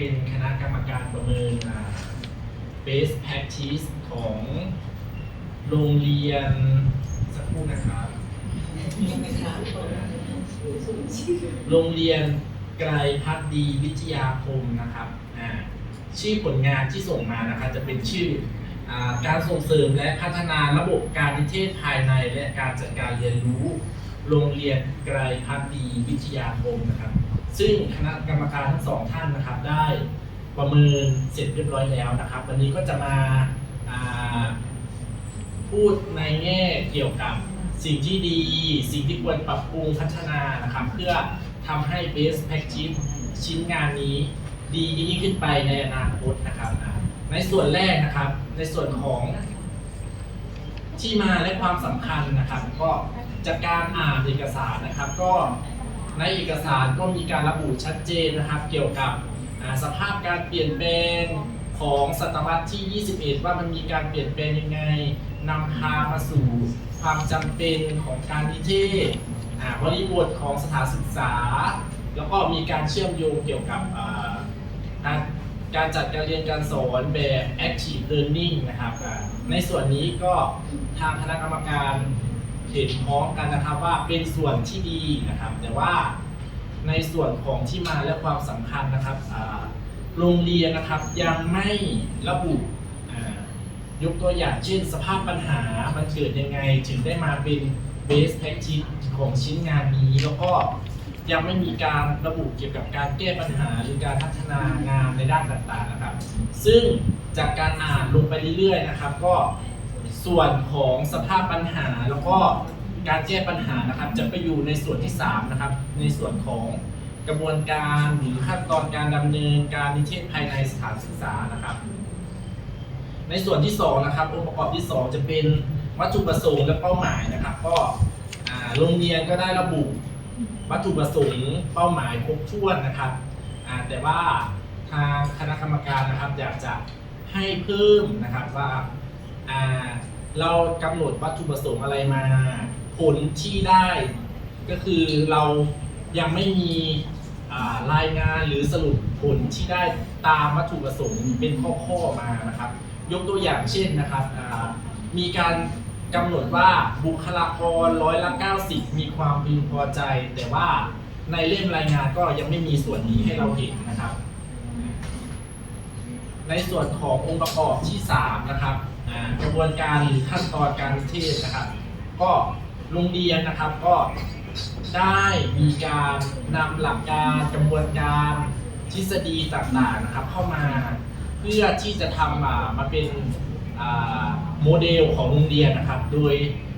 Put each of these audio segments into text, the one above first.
เป็นคณะกรรมการประเมินอ่า best practice ของโรงเรียนสักครู่นะครับ โรงเรียนไกรพัฒดีวิทยาคมนะครับอ่าชื่อผลงานที่ส่งมานะครับจะเป็นชื่ออาการส่งเสริมและพัฒนาระบบการนิเทศภายในและการจัดการเรียนรู้ โรงเรียนไกรพัฒดีวิทยาคมนะครับ ซึ่งคณะกรรมการทั้งสองท่านนะครับ ได้ประเมินเสร็จเรียบร้อยแล้วนะครับ วันนี้ก็จะมาาพูดในแง่เกี่ยวกับสิ่งที่ดี สิ่งที่ควรปรับปรุงพัฒนานะครับ เพื่อทำให้ best practice ชิ้นงานนี้ดียิ่งขึ้นไปในอนาคตนะครับในส่วนแรกนะครับ ในส่วนของที่มาและความสำคัญนะครับ ก็จากการอ่านเอกสารนะครับ ก็ ในเอกสารก็มีการระบุชัดเจนนะครับเกี่ยวกับสภาพการเปลี่ยนแปลงของศตวรรษที่ 21 ว่ามันมีการเปลี่ยนแปลงยังไงนำพามาสู่ความจำเป็นของการนิเทศอ่าบริบทของสถานศึกษา แล้วก็มีการเชื่อมโยงเกี่ยวกับการการจัดการเรียนการสอนแบบ active learning นะครับ ในส่วนนี้ก็ทางคณะกรรมการ เห็นพ้องกันนะครับว่าเป็นส่วนที่ดีนะครับ แต่ว่าในส่วนของที่มาและความสำคัญนะครับโรงเรียนนะครับยังไม่ระบุยกตัวอย่างเช่นสภาพปัญหามันเกิดยังไงถึงได้มาเป็น base practice ของชิ้นงานนี้ แล้วก็ยังไม่มีการระบุเกี่ยวกับการแก้ปัญหาหรือการพัฒนางานในด้านต่างๆนะครับ ซึ่งจากการอ่านลงไปเรื่อยๆนะครับ ก็ ส่วนของสภาพปัญหาแล้วก็การแก้ปัญหานะครับ จะไปอยู่ในส่วนที่3นะครับ ในส่วนของกระบวนการหรือขั้นตอนการดำเนินการนิเทศภายในสถานศึกษานะครับ ในส่วนที่2นะครับองค์ประกอบที่ 2 จะเป็นวัตถุประสงค์และเป้าหมายนะครับ ก็โรงเรียนก็ได้ระบุวัตถุประสงค์เป้าหมายครบถ้วนนะครับแต่ว่าทางคณะกรรมการนะครับอยากจะให้เพิ่มนะครับว่า อ่าเรากำหนดวัตถุประสงค์อะไรมา ผลที่ได้ ก็คือเรายังไม่มีรายงานหรือสรุปผลที่ได้ตามวัตถุประสงค์เป็นข้อๆมานะครับ ยกตัวอย่างเช่นนะครับมีการกำหนดว่าบุคลากรร้อยละ90 มีความพึงพอใจ แต่ว่าในเล่มรายงานก็ยังไม่มีส่วนนี้ให้เราเห็นนะครับ ในส่วนขององค์ประกอบที่ 3 นะครับ กระบวนการหรือขั้นตอนการเทศนะครับ ก็โรงเรียนนะครับก็ได้มีการนำหลักการกระบวนการทฤษฎีต่างๆนะครับ เข้ามาเพื่อที่จะทำอ่ามาเป็นโมเดลของโรงเรียนนะครับ โดย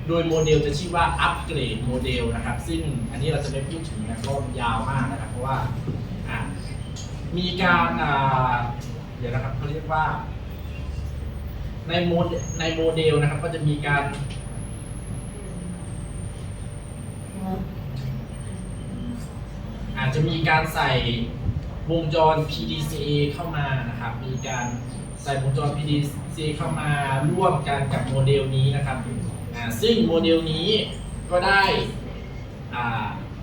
โดยโมเดลจะชื่อว่าอัปเกรดโมเดลนะครับ ซึ่งอันนี้เราจะไม่พูดถึงนะเพราะมันยาวมากนะครับ เพราะว่ามีการอ่าเดี๋ยวนะครับเขาเรียกว่า ในโมเดลในโมเดลนะครับ ก็จะมีการอาจจะมีการใส่วงจร PDCA เข้ามานะครับ มีการใส่วงจร PDCA เข้ามาร่วมกันกับโมเดลนี้นะครับ ซึ่งโมเดลนี้ก็ได้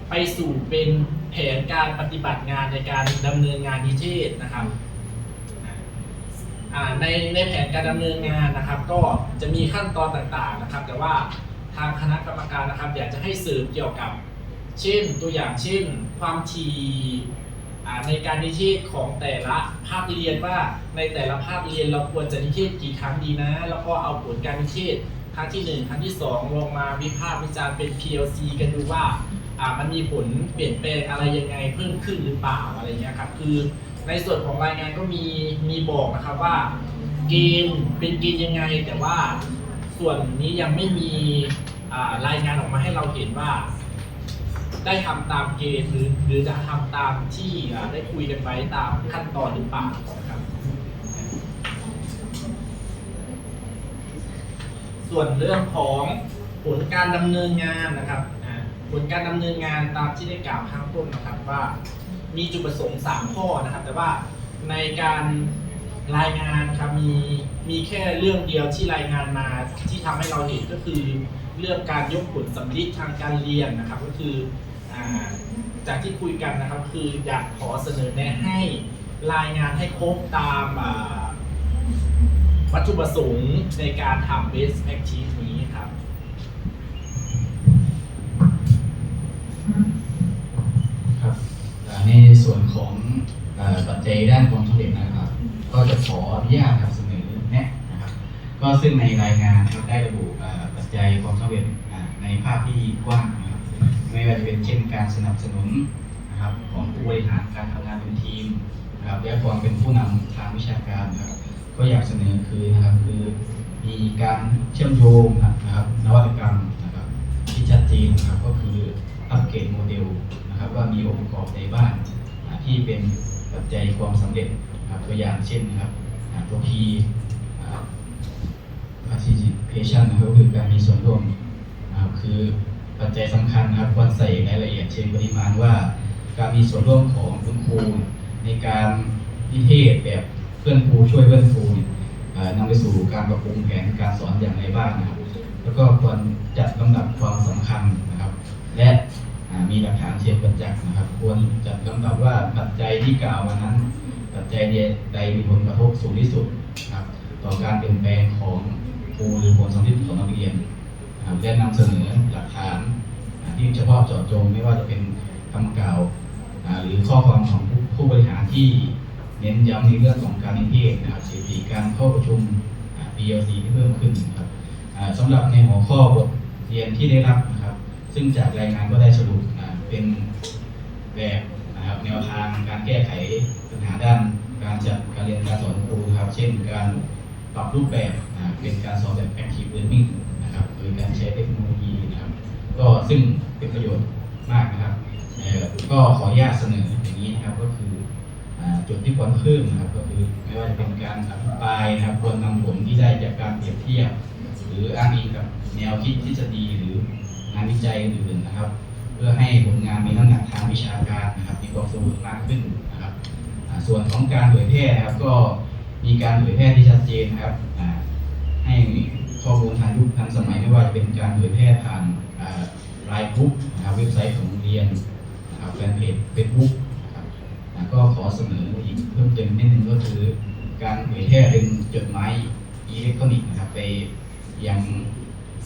ไปสู่เป็นแผนการปฏิบัติงานในการดำเนินงานนิเทศนะครับ ในในแผนการดำเนินงานนะครับ ก็จะมีขั้นตอนต่างๆนะครับ แต่ว่าทางคณะกรรมการนะครับ อยากจะให้สืบเกี่ยวกับ เช่นตัวอย่างเช่น ความถี่ในการนิเทศของแต่ละภาคเรียนว่าในแต่ละภาคเรียนเราควรจะนิเทศกี่ครั้งดีนะ แล้วก็เอาผลการนิเทศครั้งที่หนึ่งครั้งที่สองลงมาวิพากษ์วิจารณ์เป็น PLC กันดูว่าอ่ามันมีผลเปลี่ยนแปลงอะไรยังไงเพิ่มขึ้นหรือเปล่าอะไรเงี้ยครับคือ ในส่วนของรายงานก็มีมีบอกนะครับว่าเกณฑ์เป็นเกณฑ์ยังไง แต่ว่าส่วนนี้ยังไม่มีรายงานออกมาให้เราเห็นว่า ได้ทำตามเกณฑ์หรือหรือจะทำตามที่ได้คุยกันไว้ตามขั้นตอนหรือเปล่าครับส่วนเรื่องของผลการดำเนินงานนะครับผลการดำเนินงานตามที่ได้กล่าวข้างต้นนะครับว่า มีจุดประสงค์ 3 ข้อนะครับ แต่ว่าในการรายงานครับมีมีแค่เรื่องเดียวที่รายงานมาที่ทำให้เราเห็นก็คือ เรื่องการยกผลสำลิดทางการเรียนนะครับ ก็คืออจากที่คุยกันนะครับคืออยากขอเสนอแนะให้รายงานให้ครบตามวัตถุประสงค์ในการทำ best practice นี้ครับครับ ในส่วนของปัจจัยด้านความสำเร็จนะครับ ก็จะขออนุญาตเสนอแนะนะครับ ก็ซึ่งในรายงานครับได้ระบุปัจจัยความสำเร็จอ่าในภาพที่กว้างนะครับไม่ว่าจะเป็นเช่นการสนับสนุนนะครับของผู้บริหารการทำงานเป็นทีมนะครับและความเป็นผู้นำทางวิชาการนะครับก็อยากเสนอคือนะครับคือมีการเชื่อมโยง เกรดโมเดลนะครับว่ามีองค์ประกอบใดบ้างอ่าที่เป็นปัจจัยความสำเร็จตัวอย่างเช่นนะครับตัว P อ่า participation นะครับก็คือการมีส่วนร่วมนะครับคือปัจจัยสำคัญนะครับควรใส่รายละเอียดเช่นปริมาณว่า การมีส่วนร่วมของคุณครูในการนิเทศแบบเพื่อนครูช่วยเพื่อนครูนนำไปสู่การปรับปรุงแผนการสอนอย่างไรบ้างนะครับ แล้วก็ควรจัดลำดับความสำคัญนะครับ และอ่า มีหลักฐานเชิงประจักษ์นะครับ ควรจัดลำดับว่าปัจจัยที่กล่าวมานั้น ปัจจัยใดมีผลกระทบสูงที่สุดนะครับ ต่อการเปลี่ยนแปลงของครูหรือผลสำเร็จของนักเรียนนะครับและนำเสนอหลักฐานที่เฉพาะเจาะจงไม่ว่าจะเป็นคำกล่าวหรือข้อความของผู้บริหารที่เน้นย้ำในเรื่องของการนิเทศนะครับสถิติการเข้าประชุมอ่า PLC ที่เพิ่มขึ้นนะครับสำหรับในหัวข้อบทเรียนที่ได้รับนะครับ ซึ่งจากรายงานก็ได้สรุปอ่าเป็นแบบนะครับแนวทางการแก้ไขปัญหาด้านการจัดการเรียนการสอนครูครับ เช่นการปรับรูปแบบเป็นการสอนแบบ active learning นะครับโดยการใช้เทคโนโลยีนะครับ ก็ซึ่งเป็นประโยชน์มากนะครับก็ขออนุญาตเสนออย่างนี้นะครับก็คือจุดที่ควรเพิ่มนะครับก็คือไม่ว่าจะเป็นการอภิปรายนะครับควรนำผลที่ได้จากการเปรียบเทียบ หรืออ้างอิงกับแนวคิดทฤษฎีหรือานวิจัยอื่นๆนะครับ เพื่อให้ผลงานมีน้ำหนักทางวิชาการนะครับ มีความสมบูรณ์มากขึ้นนะครับ ส่วนของการเผยแพร่นะครับก็มีการเผยแพร่ที่ชัดเจนนะครับให้ข้อมูลทันยุคทันสมัยไม่ว่าจะเป็นการเผยแพร่ผ่านอ่าไลน์กรุ๊ปนะครับเว็บไซต์ของโรงเรียนนะครับแฟนเพจเฟซบุ๊กนะครับก็ขอเสนออีกเพิ่มเติมนิดนึงก็คือ การเผยแพร่เป็นจดหมายอิเล็กทรอนิกส์นะครับไปยัง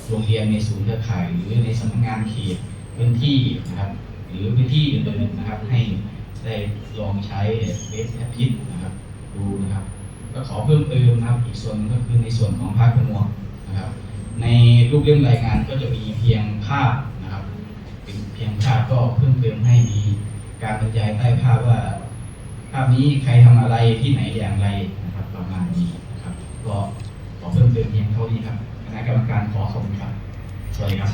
โรงเรียนในศูนย์เครือข่าย หรือในสำนักงานเขตพื้นที่นะครับ หรือพื้นที่อื่นๆนะครับ ให้ได้ลองใช้เบสแอพินะครับดูนะครับก็ขอเพิ่มเติมนะครับอีกส่วนก็คือในส่วนของภาพประมวลนะครับ ในรูปเล่มรายงานก็จะมีเพียงภาพนะครับเป็นเพียงภาพก็เพิ่มเติมให้มีการบรรยายใต้ภาพว่า ภาพนี้ใครทำอะไรที่ไหนอย่างไรนะครับประมาณนี้นะครับก็ขอเพิ่มเติมเพียงเท่านี้ครับ ณะกรรมการขอขอบคุณครับสวัสดีครับ